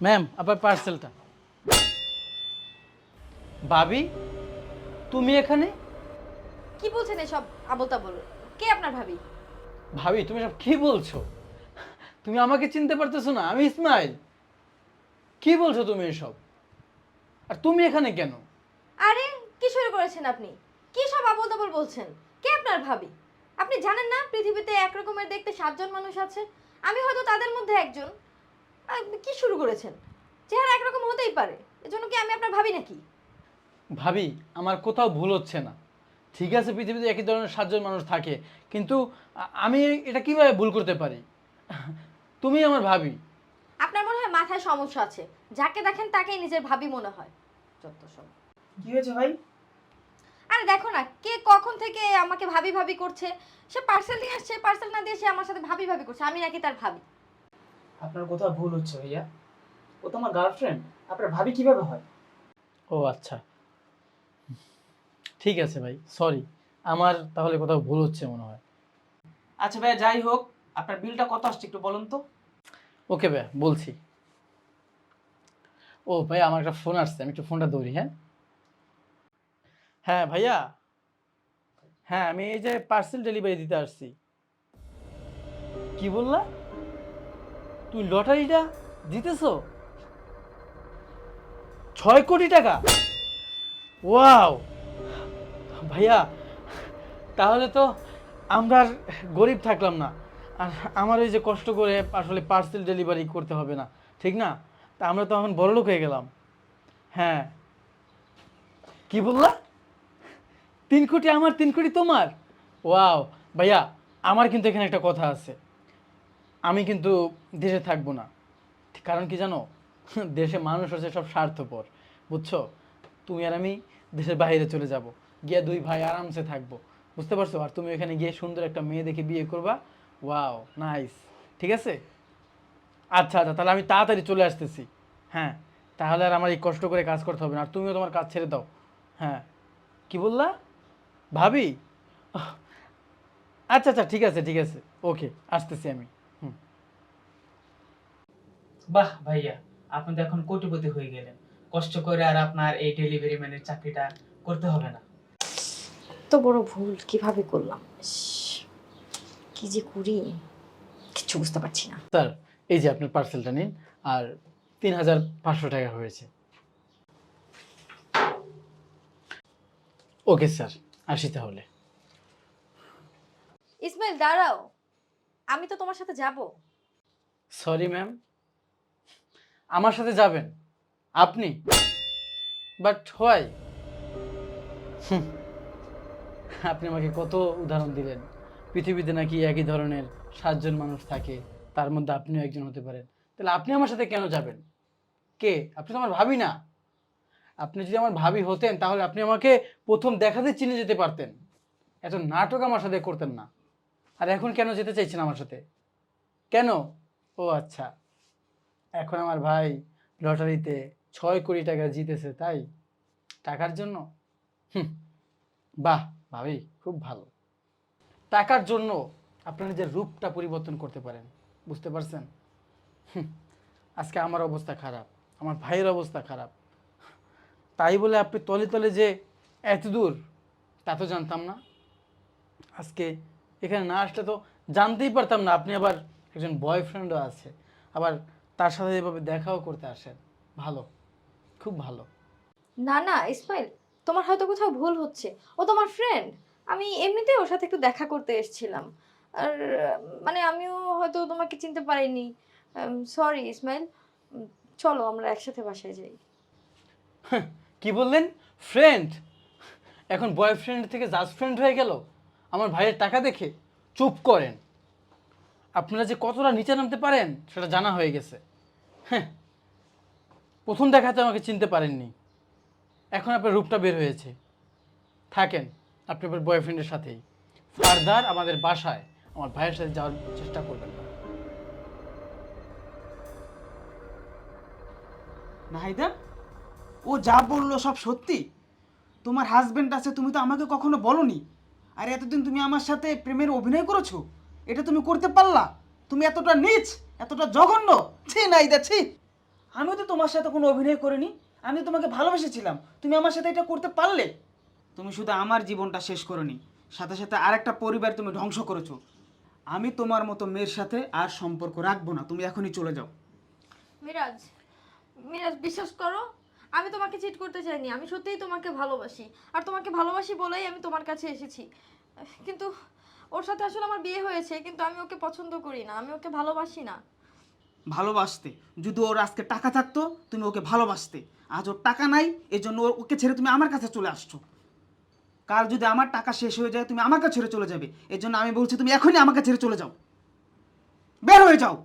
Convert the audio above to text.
Ma'am আপনার পার্সেলটা ভাবি তুমি এখানে? কি বলছেন এসব আবল তাবল কে আপনার ভাবি? ভাবি তুমি সব কি বলছো? তুমি আমাকে চিনতে পারতেছো না আমি ইসমাইল। কি বলছো তুমি এসব? আর তুমি এখানে কেন? আরে কি শুরু করেছেন আপনি? কি সব আবল তাবল বলছেন? কে আপনার ভাবি? আপনি জানেন না পৃথিবীতে একরকমের দেখতে সাতজন মানুষ আছে। আমি হয়তো তাদের মধ্যে একজন। কি শুরু করেছেন? চেহারা একরকম হতেই পারে। এজন্য কি আমি আপনার ভাবি নাকি? ভাবি আমার কোথাও ভুল হচ্ছে না। ঠিক আছে পৃথিবীতে একই ধরনের সাতজন মানুষ থাকে কিন্তু আ- আমি এটা কীভাবে ভুল করতে পারি? তুমি আমার ভাবি। আপনার মনে হয় মাথায় সমস্যা আছে। যাকে দেখেন তাকেই নিজের ভাবি মনে হয়। যত সব। কি হয়েছে ভাই? আরে দেখো না কে কখন থেকে আমাকে ভাবি ভাবি করছে সে পার্সেল নিয়ে আসছে পার্সেল না দিয়ে সে আমার সাথে ভাবি ভাবি করছে। আমি নাকি তার ভাবি। আপনার কোথাও ভুল হচ্ছে ভাইয়া? ও তোমার গার্লফ্রেন্ড আপনার ভাবি কীভাবে হয়? ও আচ্ছা। ঠিক আছে ভাই সরি আমার তাহলে কোথাও ভুল হচ্ছে মনে হয়। আচ্ছা ভাইয়া যাই হোক আপনার বিলটা কত আসছে একটু বলুন তো? ওকে ভাই বলছি। ও ভাই আমার একটা ফোন আসছে আমি একটু ফোনটা ধরি হ্যাঁ? হ্যাঁ ভাইয়া। হ্যাঁ আমি এই যে পার্সেল ডেলিভারি দিতে আসছি। কি বললা? তুই লটারিটা জিতেছো? ছয় কোটি টাকা? ওয়াও! ভাইয়া, তাহলে তো আমরা আর গরিব থাকলাম না। আর আমার ওই যে কষ্ট করে আসলে পার্সেল ডেলিভারি করতে হবে না, ঠিক না? তা আমরা তো এখন বড়লোক হয়ে গেলাম। হ্যাঁ। কি বললা? তিন কোটি আমার, তিন কোটি তোমার? ওয়াও! ভাইয়া, আমার কিন্তু এখানে একটা কথা আছে। আমি কিন্তু দেশে থাকব না। কারণ কি জানো? দেশে মানুষ হচ্ছে সব স্বার্থপর, বুঝছ? তুমি আর আমি দেশের বাইরে চলে যাব। গিয়ে দুই ভাই আরামসে থাকব। বুঝতে পারছ? আর তুমি এখানে গিয়ে সুন্দর একটা মেয়ে দেখে বিয়ে করবা। Wow, nice. ঠিক আছে? আচ্ছা আচ্ছা তাহলে আমি তাড়াতাড়ি চলে আসতেছি। হ্যাঁ তাহলে আর আমার এই কষ্ট করে কাজ করতে হবে না। আর তুমিও তোমার কাজ ছেড়ে দাও। হ্যাঁ। কি বললা? ভাবি? আচ্ছা আচ্ছা ঠিক আছে ঠিক আছে। ওকে, আসতেছি আমি। বাহ ভাইয়া আপনি তো এখন কোটিপতি হয়ে গেলেন। কষ্ট করে আর আপনার এই ডেলিভারি ম্যানের চাকরিটা করতে হবে না। এত বড় ভুল কীভাবে করলাম? কি যে করি? কিছু বুঝতে পারছি না। স্যার এই যে আপনার পার্সেলটা নিন আর তিন হাজার পাঁচশো টাকা হয়েছে। ওকে স্যার আসি তাহলে। ইসমাইল দাঁড়াও। আমি তো তোমার সাথে যাব। সরি ম্যাম আমার সাথে যাবেন। আপনি? বাট হোয়াই আপনি আমাকে কত উদাহরণ দিলেন। পৃথিবীতে নাকি একই ধরনের সাতজন মানুষ থাকে, তার মধ্যে আপনিও একজন হতে পারেন। তাহলে আপনি আমার সাথে কেন যাবেন? কে? আপনি তো আমার ভাবি না। আপনি যদি আমার ভাবি হতেন, তাহলে আপনি আমাকে প্রথম দেখাতে চিনে যেতে পারতেন। এত নাটক আমার সাথে করতেন না। আর এখন কেন যেতে চাইছেন আমার সাথে? কেন? ও আচ্ছা। এখন আমার ভাই লটারিতে ছয় কোটি টাকা জিতেছে তাই? টাকার জন্য? হুম, বাহ ভাবি খুব ভালো। টাকার জন্য আপনার নিজের রূপটা পরিবর্তন করতে পারেন বুঝতে পারছেন? আজকে আমার অবস্থা খারাপ আমার ভাইয়ের অবস্থা খারাপ। তাই বলে আপনি তলে তলে যে এত দূর তা তো জানতাম না। আজকে এখানে না আসলে তো জানতেই পারতাম না আপনি আবার একজন বয়ফ্রেন্ডও আছে আবার তার সাথে এভাবে দেখাও করতে আসেন। ভালো। খুব ভালো। না না ইসমাইল তোমার হয়তো কোথাও ভুল হচ্ছে। ও তোমার ফ্রেন্ড আমি এমনিতে ওর সাথে একটু দেখা করতে এসেছিলাম। আর মানে আমিও হয়তো তোমাকে চিনতে পারিনি। সরি ইসমাইল। চলো আমরা একসাথে বাসায় যাই। কি বললেন? ফ্রেন্ড এখন বয়ফ্রেন্ড থেকে জাস্ট ফ্রেন্ড হয়ে গেল? আমার ভাইয়ের টাকা দেখে চুপ করেন। আপনারা যে কতটা নিচে নামতে পারেন সেটা জানা হয়ে গেছে। হ্যাঁ প্রথম দেখাতে আমাকে চিনতে পারেননি। এখন আপনার রূপটা বের হয়েছে। থাকেন, আপনি আপনার বয়ফ্রেন্ডের সাথেই। ফার্দার আমাদের বাসায়, আমার ভাইয়ের সাথে যাওয়ার চেষ্টা করবেন না। নাহিদা, ও যা বলল সব সত্যি? তোমার হাজবেন্ড আছে, তুমি তো আমাকে কখনো বলনি। আর এতদিন তুমি আমার সাথে প্রেমের অভিনয় করেছ, এটা তুমি করতে পারলা? তুমি এতটা নিচ। এতটা জঘন্য? ছি নাহিদা ছি। আমিও তো তোমার সাথে কোনো অভিনয় করিনি আমি তোমাকে ভালোবেসেছিলাম। তুমি আমার সাথে এটা করতে পারলে? তুমি শুধু আমার জীবনটা শেষ করনি, সাথে সাথে আরেকটা পরিবার তুমি ধ্বংস করেছ। আমি তোমার মতো মেয়ের সাথে আর সম্পর্ক রাখব না, তুমি এখনই চলে যাও। মিরাজ মিরাজ, বিশ্বাস করো, আমি তোমাকে চিট করতে চাইনি, আমি সত্যিই তোমাকে ভালোবাসি। আর তোমাকে ভালোবাসি বলেই আমি তোমার কাছে এসেছি। কিন্তু ওর সাথে আসলে আমার বিয়ে হয়েছে, কিন্তু আমি ওকে পছন্দ করি না, আমি ওকে ভালোবাসি না। ভালোবাসতে। যদি ওর আজকে টাকা থাকতো, তুমি ওকে ভালোবাসতে। আজ ওর টাকা নাই এই জন্য ওকে ছেড়ে তুমি আমার কাছে চলে আসছো। কাল যদি আমার টাকা শেষ হয়ে যায়, তুমি আমাকে ছেড়ে চলে যাবে। এর জন্য আমি বলছি, তুমি এখনই আমাকে ছেড়ে চলে যাও। বের হয়ে যাও।